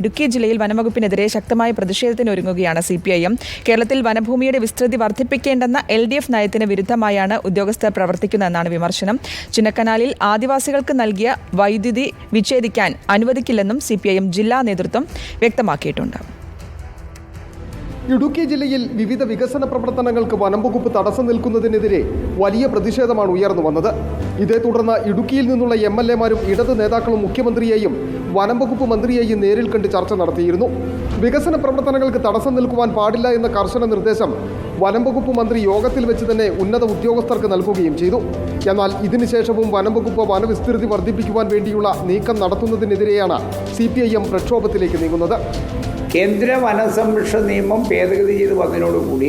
ഇടുക്കി ജില്ലയിൽ വനംവകുപ്പിനെതിരെ ശക്തമായ പ്രതിഷേധത്തിനൊരുങ്ങുകയാണ് സി പി ഐ എം കേരളത്തിൽ വനഭൂമിയുടെ വിസ്തൃതി വർദ്ധിപ്പിക്കേണ്ടെന്ന എൽ ഡി എഫ് നയത്തിന് വിരുദ്ധമായാണ് ഉദ്യോഗസ്ഥർ പ്രവർത്തിക്കുന്നതെന്നാണ് വിമർശനം. ചിന്നക്കനാലിൽ ആദിവാസികൾക്ക് നൽകിയ വൈദ്യുതി വിച്ഛേദിക്കാൻ അനുവദിക്കില്ലെന്നും സി ജില്ലാ നേതൃത്വം വ്യക്തമാക്കിയിട്ടുണ്ട്. ഇടുക്കി ജില്ലയിൽ വിവിധ വികസന പ്രവർത്തനങ്ങൾക്ക് വനംവകുപ്പ് തടസ്സം നിൽക്കുന്നതിനെതിരെ വലിയ പ്രതിഷേധമാണ് ഉയർന്നു വന്നത്. ഇതേ തുടർന്ന് ഇടുക്കിയിൽ നിന്നുള്ള എം എൽ എമാരും ഇടത് നേതാക്കളും മുഖ്യമന്ത്രിയെയും വനംവകുപ്പ് മന്ത്രിയെയും നേരിൽ കണ്ട് ചർച്ച നടത്തിയിരുന്നു. വികസന പ്രവർത്തനങ്ങൾക്ക് തടസ്സം നിൽക്കുവാൻ പാടില്ല എന്ന കർശന നിർദ്ദേശം വനംവകുപ്പ് മന്ത്രി യോഗത്തിൽ വെച്ച് തന്നെ ഉന്നത ഉദ്യോഗസ്ഥർക്ക് നൽകുകയും ചെയ്തു. എന്നാൽ ഇതിനുശേഷവും വനംവകുപ്പ് വനവിസ്തൃതി വർദ്ധിപ്പിക്കുവാൻ വേണ്ടിയുള്ള നീക്കം നടത്തുന്നതിനെതിരെയാണ് സി പി ഐ എം പ്രക്ഷോഭത്തിലേക്ക് നീങ്ങുന്നത്. കേന്ദ്ര വനസംരക്ഷണ നിയമം ഭേദഗതി ചെയ്ത് വന്നതിനോടുകൂടി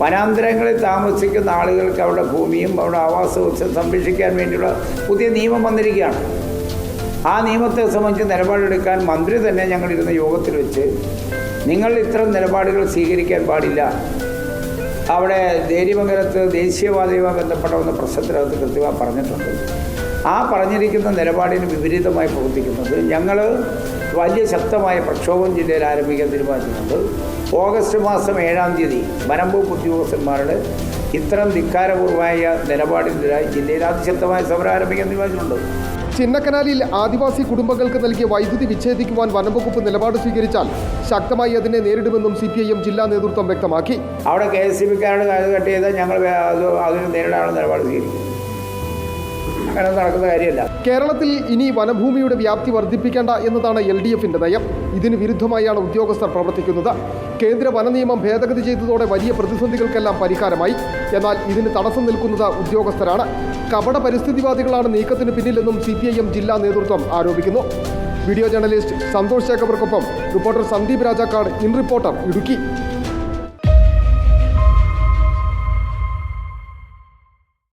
വനാന്തരങ്ങളിൽ താമസിക്കുന്ന ആളുകൾക്ക് അവരുടെ ഭൂമിയും അവരുടെ ആവാസ വ്യവസ്ഥ സംരക്ഷിക്കാൻ വേണ്ടിയുള്ള പുതിയ നിയമം വന്നിരിക്കുകയാണ്. ആ നിയമത്തെ സംബന്ധിച്ച് നിലപാടെടുക്കാൻ മന്ത്രി തന്നെ ഞങ്ങളിരുന്ന യോഗത്തിൽ വെച്ച് നിങ്ങൾ ഇത്തരം നിലപാടുകൾ സ്വീകരിക്കാൻ പാടില്ല. അവിടെ ദേരിമംഗലത്ത് ദേശീയവാദവുമായി ബന്ധപ്പെട്ട ഒന്ന് പ്രശ്നത്തിനകത്ത് കൃത്യമായി പറഞ്ഞിട്ടുണ്ട്. ആ പറഞ്ഞിരിക്കുന്ന നിലപാടിന് വിപരീതമായി പ്രവർത്തിക്കുന്നത് ഞങ്ങൾ വലിയ ശക്തമായ പ്രക്ഷോഭം ജില്ലയിൽ ആരംഭിക്കാൻ തീരുമാനിച്ചിട്ടുണ്ട്. ഓഗസ്റ്റ് മാസം ഏഴാം തീയതി വനംവകുപ്പ് ഉദ്യോഗസ്ഥന്മാരുടെ ഇത്തരം ധിക്കാരപൂർവമായ നിലപാടിനെതിരായി ജില്ലയിൽ അതിശക്തമായ സമരം ആരംഭിക്കാൻ തീരുമാനിച്ചിട്ടുണ്ട്. ചിന്നക്കനാലിൽ ആദിവാസി കുടുംബങ്ങൾക്ക് നൽകിയ വൈദ്യുതി വിച്ഛേദിക്കുവാൻ വനംവകുപ്പ് നിലപാട് സ്വീകരിച്ചാൽ ശക്തമായി അതിനെ നേരിടുമെന്നും സി ജില്ലാ നേതൃത്വം വ്യക്തമാക്കി. അവിടെ കെ എസ് സി ബിക്കാരുടെ കാര്യം കട്ട് ചെയ്താൽ ഞങ്ങൾ അതിനെ അത് അതിന് നേരിടാനുള്ള നിലപാട് സ്വീകരിക്കും. അങ്ങനെ നടക്കുന്ന കാര്യമല്ല. കേരളത്തിൽ ഇനി വനഭൂമിയുടെ വ്യാപ്തി വർദ്ധിപ്പിക്കേണ്ട എന്നതാണ് എൽ ഡി എഫിന്റെ നയം. ഇതിന് വിരുദ്ധമായാണ് ഉദ്യോഗസ്ഥർ പ്രവർത്തിക്കുന്നത്. കേന്ദ്ര വനനിയമം ഭേദഗതി ചെയ്തതോടെ വലിയ പ്രതിസന്ധികൾക്കെല്ലാം പരിഹാരമായി. എന്നാൽ ഇതിന് തടസ്സം നിൽക്കുന്നത് ഉദ്യോഗസ്ഥരാണ്. കപട പരിസ്ഥിതിവാദികളാണ് നീക്കത്തിന് പിന്നിലെന്നും സി പി ജില്ലാ നേതൃത്വം ആരോപിക്കുന്നു. Video journalist Santhosh ശേഖർക്കൊപ്പം reporter Sandeep Rajakkad in reporter Idukki.